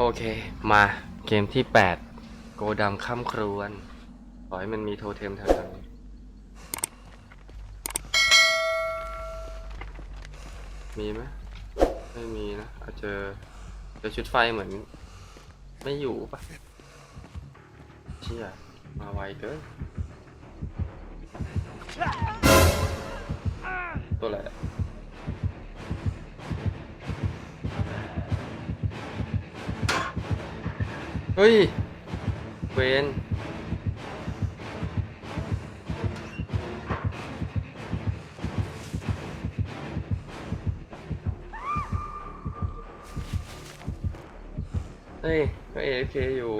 โอเค มาเกมที่ 8 โกดำข้ามครวนขอให้มันมีโทเทมแถวๆนี้มีไหมไม่มีนะเอาเจอเจอชุดไฟเหมือน ไม่อยู่ปะเชี่ยมาไวเกินตัวอะไร เฮ้ยเวนเฮ้ยก็เอเคอยู่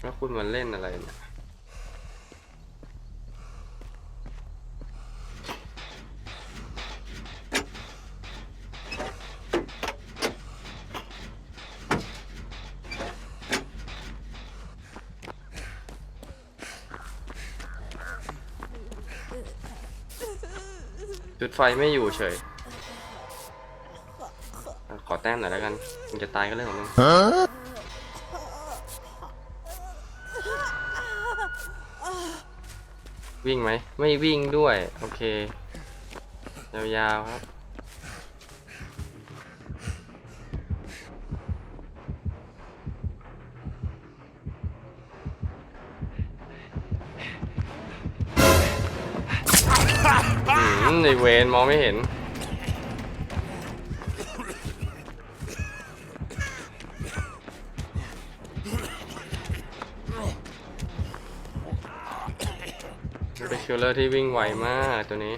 แล้วคุณมาเล่นอะไรเนี่ย จุดไฟไม่อยู่เฉย ขอแต้มหน่อยแล้วกันมึงจะตายก็เรื่องของมึงวิ่งไหม ไม่วิ่งด้วย โอเค ยาวๆครับ อืมในเวนมองไม่เห็น เป็นคิลเลอร์ที่วิ่งไวมากตัวนี้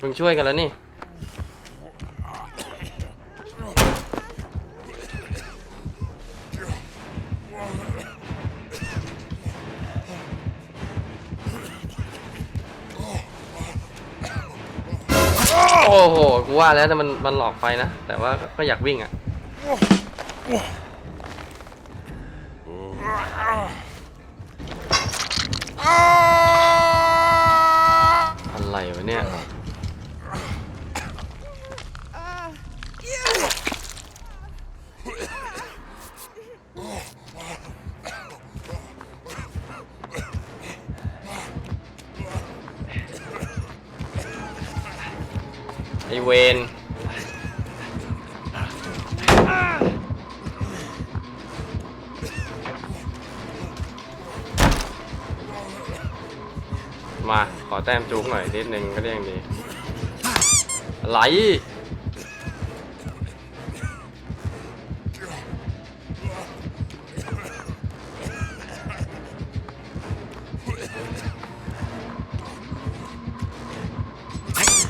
มึงช่วยกันแล้วนี่ โอ้โห กูว่าแล้วแต่มันมันหลอกไฟนะ แต่ว่าก็อยากวิ่งอะ อเวนมา ขอแต้มจุกหน่อยนิดนึงก็ได้ยังดีอะไร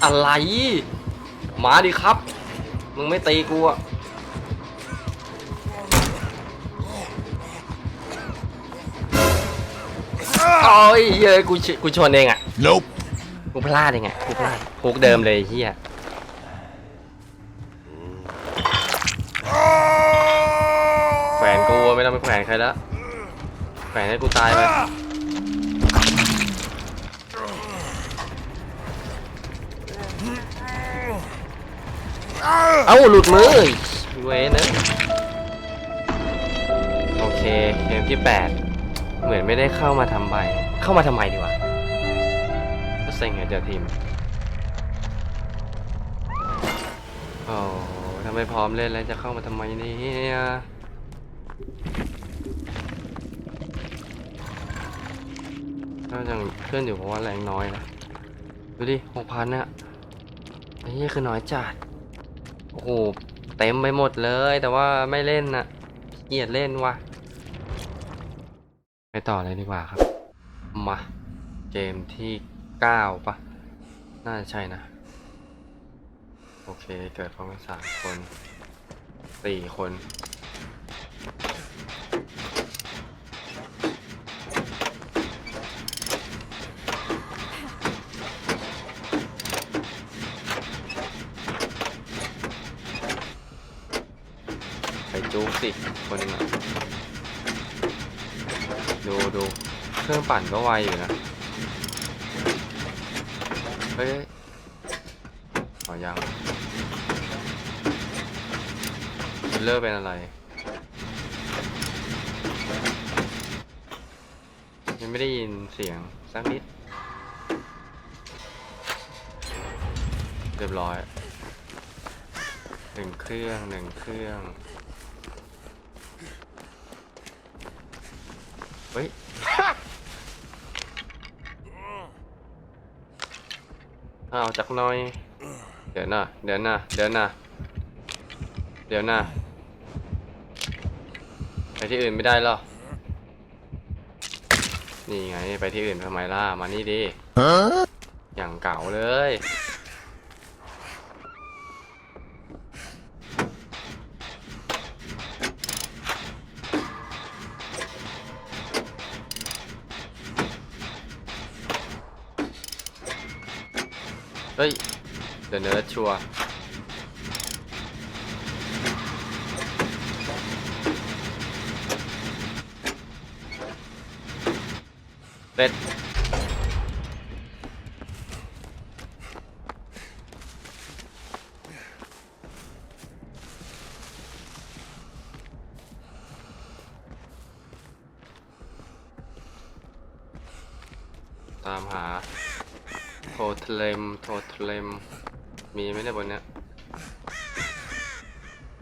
อะไร มาดิครับ มึงไม่ตีกูอะโอ้ยเย้ยกูชกูชนเองอะ Nope. กูพลาดเองอะกูพลาดฮุกเดิมเลยไอ้เฮียแขวนกูไม่ต้องไปแขวนใครแล้วแขวนให้กูตายไป เอ้าหลุดมือเว้ยนะโอเคเกมที่ 8 เหมือนไม่ได้เข้ามาทำใบ เข้ามาทำไมดีวะก็เซ็งไงเดี๋ยวทีมโอ้ถ้าไมพร้อมเล่นแล้วจะเข้ามาทำไมเนี่ยน่าจะเพื่อนอยู่เพราะว่าแรงน้อยนะ ดูดิหกพันเนี่ยไอ้นี่คือน้อยจัด โอ้โหเต็มไปหมดเลย แต่ว่าไม่เล่นน่ะเกียดเล่นวะไปต่อเลยดีกว่าครับ มาเกมที่9ปะน่าจะใช่นะ โอเค เกิดพร้อมกันสามคนสี่คน ไปจูกสิคนหนึงอะดูดูเครื่องปั่นก็ไวอยู่นะ เฮ้ยอ๋อยังเลอร์เป็นอะไร ยังไม่ได้ยินเสียงสักนิด เรียบร้อยหนึ่งเครื่องหนึ่งเครื่อง เฮ้ยเอาจากหน้อย เดี๋ยวนะ เดี๋ยวนะ เดี๋ยวนะ เดี๋ยวนะไปที่อื่นไม่ได้หรอ นี่ไง ไปที่อื่นทำไมล่ะ มานี่ดิ อย่างเก่าเลย เฮ้ย เดี๋ยวเนิร์ดชัวร์เร็ดต เทเลมมีไหมเนี่ยบนเนี้ย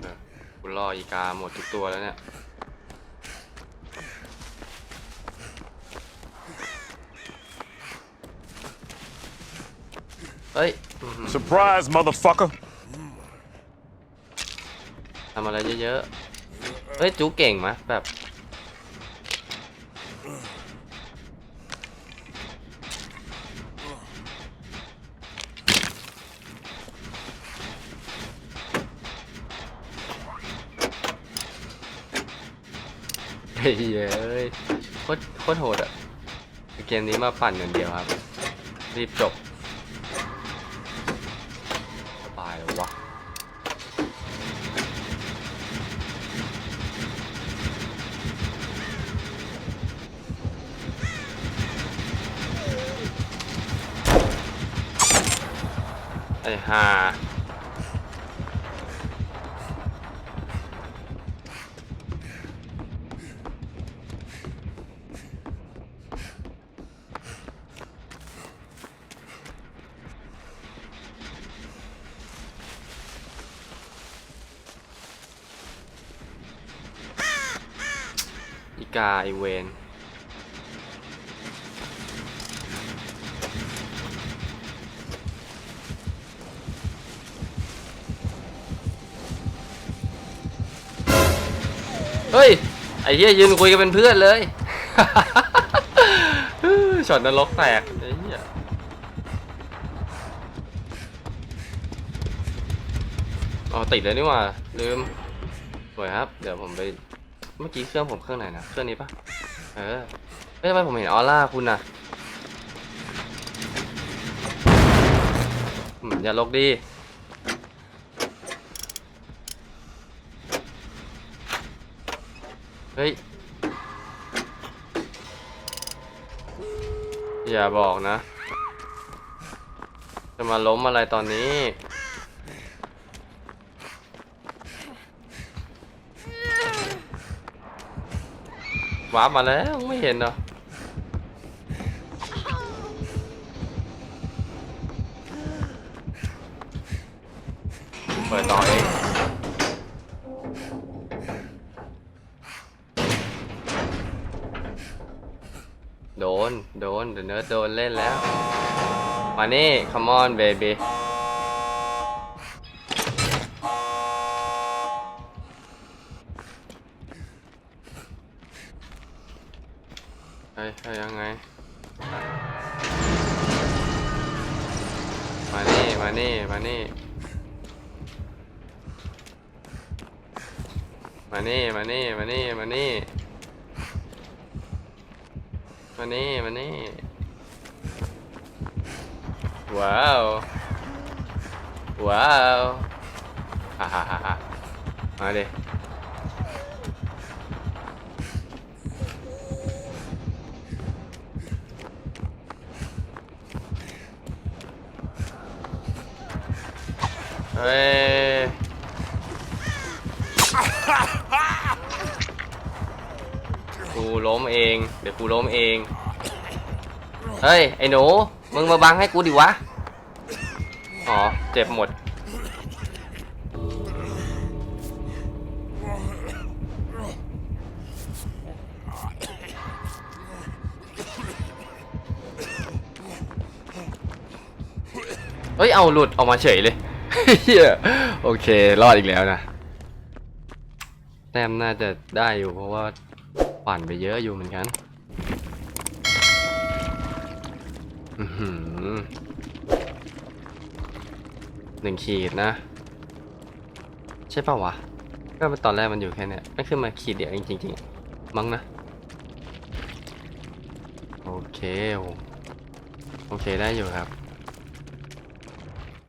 เออกูล่ออีกาหมดทุกตัวแล้วเนี่ยเฮ้ยอื้อหือ Surprise, motherfucker. ทำอะไรเยอะๆ เฮ้ย จูเก่งมะแบบ เฮ้ยเอ้ยโคตรโคตรโหดอะเกมนี้มาปั่นอย่างเดียวครับ รีบจบสบายแล้ววะไอ้ห่า กาไอเวนเฮ้ย ไอ้เหี้ยยืนคุยกันเป็นเพื่อนเลยช็อตนรกแตกไอ้เหี้ยอ๋อติดเลยนี่หว่า ลืมสวยครับ เดี๋ยวผมไป มื่อกี้เครื่องผมเครื่องไหนนะเครื่องนี้ปะเออเฮ้ยทำไมผมเห็นออร่าคุณนะอืมอย่าลกดีเฮ้ย อย่าบอกนะ จะมาล้มอะไรตอนนี้ วาร์ปมาแล้วไม่เห็นเหรอเปิดต่อเองโดน โดนเดี๋ยวเนิร์ดโดนเล่นแล้ว มานี่ come on baby ฮ้ยยังไง มานี่ มานี่ มานี่ มานี่ มานี่ มานี่ มานี่ มานี่ มานี่ ว้าว ว้าว ฮ่าฮ่าฮ่าฮ่ามาดิ เฮ้ยกูล้มเอง เดี๋ยวกูล้มเอง เฮ้ย ไอ้หนู มึงมาบังให้กูดิวะ อ๋อ เจ็บหมด เฮ้ย เอาหลุดออกมาเฉยเลย เฮียโอเค รอดอีกแล้วนะ แต้มน่าจะได้อยู่เพราะว่าปั่นไปเยอะอยู่เหมือนกันหนึ่งขีดนะ ใช่ป่าวะ ก็ตอนแรกมันอยู่แค่เนี้ยไม่ขึ้นมาขีดเดียวเองจริงๆมั้งนะ โอเค โอเคได้อยู่ครับ